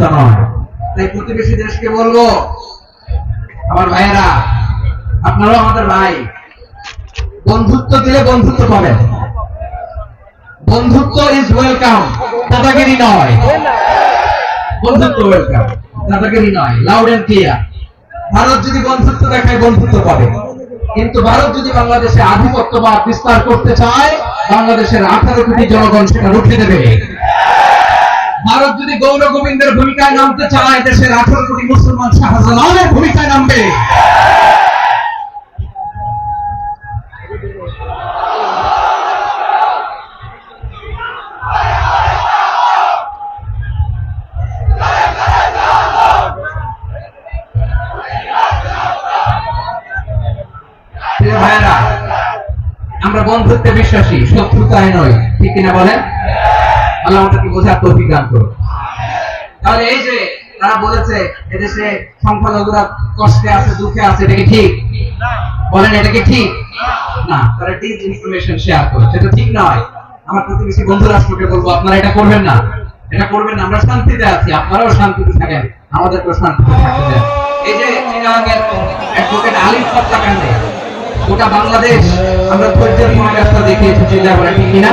শত্রুতা নয়। তাই প্রতিবেশী দেশকে বলব, আমার ভাইয়েরা, আপনারাও আমাদের ভাই। বন্ধুত্ব দিলে বন্ধুত্ব পাবেন। বন্ধুত্ব ইজ ওয়েলকাম দাদাগিরি নয়। বন্ধুত্ব ওয়েলকাম দাদাগিরি নয়। লাউড এন্ড ক্লিয়ার ভারত যদি বন্ধুত্ব দেখায়, বন্ধুত্ব পাবে। কিন্তু ভারত যদি বাংলাদেশে আধিপত্যবাদ বিস্তার করতে চায়, বাংলাদেশের আঠারো কোটি জনগণ সেটা রুখে দেবে। ভারত যদি গৌর গোবিন্দের ভূমিকায় নামতে চায়, দেশের আঠারো কোটি মুসলমান শাহজালালের ভূমিকায় নামবে। আমরা বন্ধুত্বে বিশ্বাসী শত্রুতায় নয়, ঠিক কিনা বলেন? আল্লাহ আমাদেরকে বোঝার তৌফিক দান করুন। তাহলে এই যে তারা বলেছে, এদেশে সংখ্যালঘুরা কষ্টে আছে, দুঃখে আছে, এটা কি ঠিক? বলেন, এটা কি ঠিক? না, তারা ডিস ইনফরমেশন শেয়ার করে। সেটা ঠিক নয়। আমার প্রতিবেশী বন্ধু রাষ্ট্রকে বলব, আপনারা এটা করবেন না। এটা করবেন না। আমরা শান্তিতে আছি। আপনারাও শান্তিতে থাকেন। আমাদেরকেও শান্তিতে থাকতে দেন। এই যে চিরাগের অ্যাডভোকেট আলিফ হত্যাকাণ্ডে গোটা বাংলাদেশ আমরা ধৈর্যের মহারাষ্ট্র দেখিয়েছি চিন্তা করে ঠিক কিনা?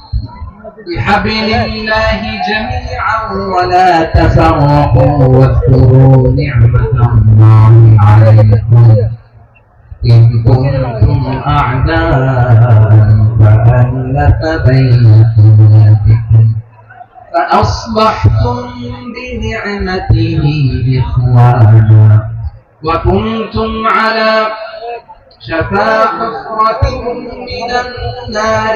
بحبل الله جميعا ولا تفرقوا واذكروا نعمة الله عليكم إذ كنتم أعداء فألف بين قلوبكم فأصبحتم بنعمته إخوانا. وكنتم على شفا حفرة من النار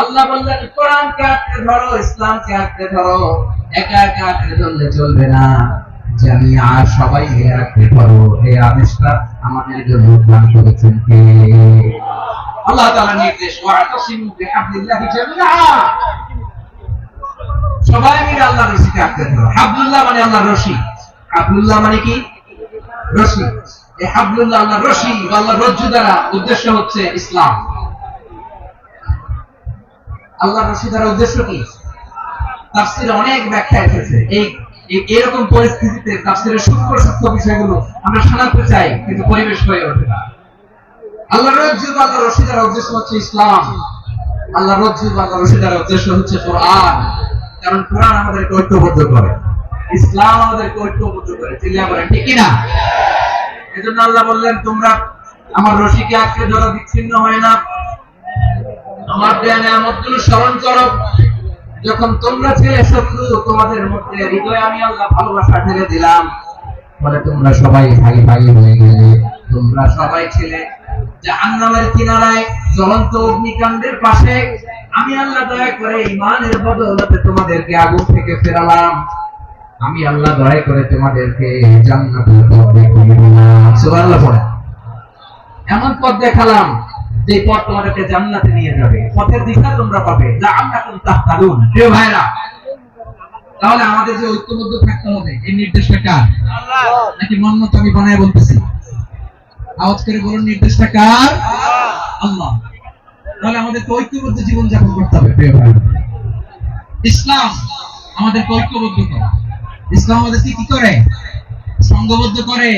আল্লাহ বললেন, কোরআনকে আঁকড়ে ধরো, ইসলামকে আঁকড়ে ধরো, একা একা আঁকড়ে ধরলে চলবে না। সবাই এই আদেশটা আমাদের জন্য করেছেন কে? আল্লাহ নির্দেশ, ওয়াতাসিমু সবাই মিলে আল্লাহর ধরো। হাবলুল্লাহ মানে আল্লাহর রশি। হাবলুল্লাহ মানে কি? রশি। এই হাবলুল্লাহ আল্লাহর রশি আল্লাহর রজ্জু দ্বারা উদ্দেশ্য হচ্ছে ইসলাম। আল্লাহর রশি দ্বারা উদ্দেশ্য কি? তাফসিরে অনেক ব্যাখ্যা এসেছে। এই এরকম পরিস্থিতিতে তাফসিরের সূক্ষ্ম সূক্ষ্ম বিষয়গুলো আমরা শোনাতে চাই, কিন্তু পরিবেশ হয়ে ওঠে না। আল্লাহ রজ্জু আল্লাহ রশি উদ্দেশ্য হচ্ছে ইসলাম। আল্লাহ রজ্জু আল্লাহ রশি উদ্দেশ্য হচ্ছে কোরআন। কারণ কোরআন আমাদেরকে ঐক্যবদ্ধ করে। ইসলাম আমাদেরকে ঐক্যবদ্ধ করে। চিল্লা বলেন, ঠিক না এজন্য আল্লাহ বললেন, তোমরা আমার রশিকে আঁকড়ে ধরো বিচ্ছিন্ন হয় না। আমার স্মরণ করো। যখন তোমরা শত্রু, তোমাদের মধ্যে হৃদয়ে আমি আল্লাহ ভালোবাসা ঢেলে দিলাম। বলে তোমরা সবাই হয়ে গেলে। তোমরা সবাই জাহান্নামের কিনারায় জ্বলন্ত অগ্নিকাণ্ডের পাশে। আমি আল্লাহ দয়া করে ইমানের তোমাদেরকে আগুন থেকে ফেরালাম। আমি আল্লাহ দয়া করে তোমাদেরকে জান্নাতের পথ দেখিয়ে দিলাম। এমন পথ দেখালাম যে পথ তোমাদেরকে জান্নাতে নিয়ে যাবে, পথের দিশা তোমরা পাবে। লাআল্লাকুম তাহতাদুন প্রিয় ভাইরা তাহলে আমাদের যে ঐক্যবদ্ধ থাকতে হবে, এই নির্দেশটা কার? নাকি আমি বানায় বলতেছি? আওয়াজ করে বলুন, নির্দেশটা কার? আল্লাহ। তাহলে আমাদেরকে ঐক্যবদ্ধ জীবন যাপন করতে হবে, প্রিয় ভাই ইসলাম আমাদেরকে ঐক্যবদ্ধ করে। ইসলাম আমাদেরকে কি করে? সংঘবদ্ধ করে।